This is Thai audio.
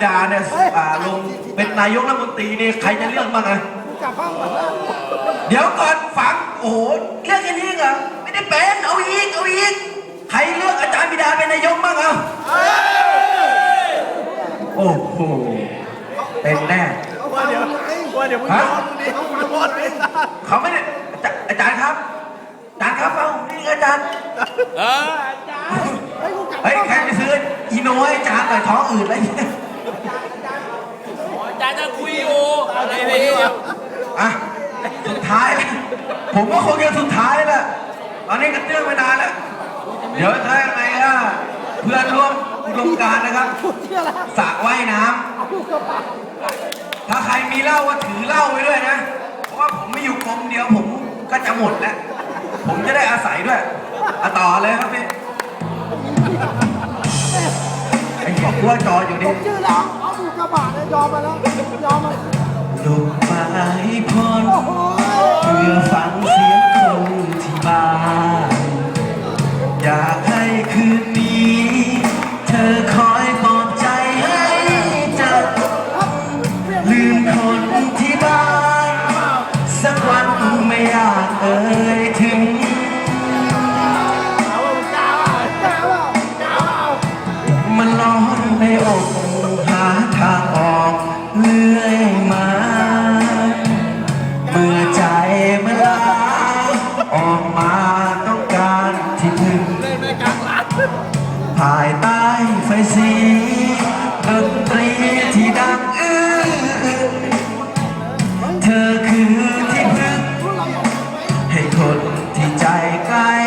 บิดาเนี่ยอ่าลงเป็นนายกรัฐมนตรีเนี่ยใครจะเลือกบ้างอะกลับบ้านก่อนนะเดี๋ยวก่อนฟังโอ้โหเลือกแค่นี้เหรอไม่ได้เป็นเอาอีกเอาอีกใครเลือกอาจารย์บิดาเป็นนายกบ้างเอาโอ้โหเป็นแน่ว่าเดี๋ยวว่าเดี๋ยวมึงโดนมึงดิมึงโดนดิเขาไม่ได้อาจารย์อาจารย์ครับอาจารย์ครับเอานี่อาจารย์เออเฮ้ยกูกลับเฮ้ยบ้านใครไปซื้ออีโน่ให้อาจารย์หน่อยท้องอืดอะไรเงี้ยอา จะคุยอยู่อะไรเนี่ยอะสุดท้ายแล้วผมก็คงจะสุดท้ายแหล้วตอนนี้กันเรื่องไปนานแล้วเดี๋ยวถ้ายังไงอะเพื่อนร่วมอุดมการณ์นะครับสระว่ายน้ำถ้าใครมีเหล้าก็ถือเหล้าไว้ด้วยนะ เพราะว่าผมไม่อยู่กรมเดียวผมก็จะหมดแล้ว ผมจะได้อาศัยด้วยอะต่อเลยครับพี่ไอ้บอกว่าจออยู่นี่ มชื่อแล้วเลยยอมมาแล้วยอมมาดอกไม้พ้นเพื่อฟังเสียงคนที่บ้านอยากให้คืนนี้ เธอคอยปลอบใจให้จับลืมคนที่บ้าน ออกมาต้องการที่พึ่งภายใต้ไฟสีดนตรีที่ดังอื้อเธอคือที่พึ่งให้คนที่ใจใกล้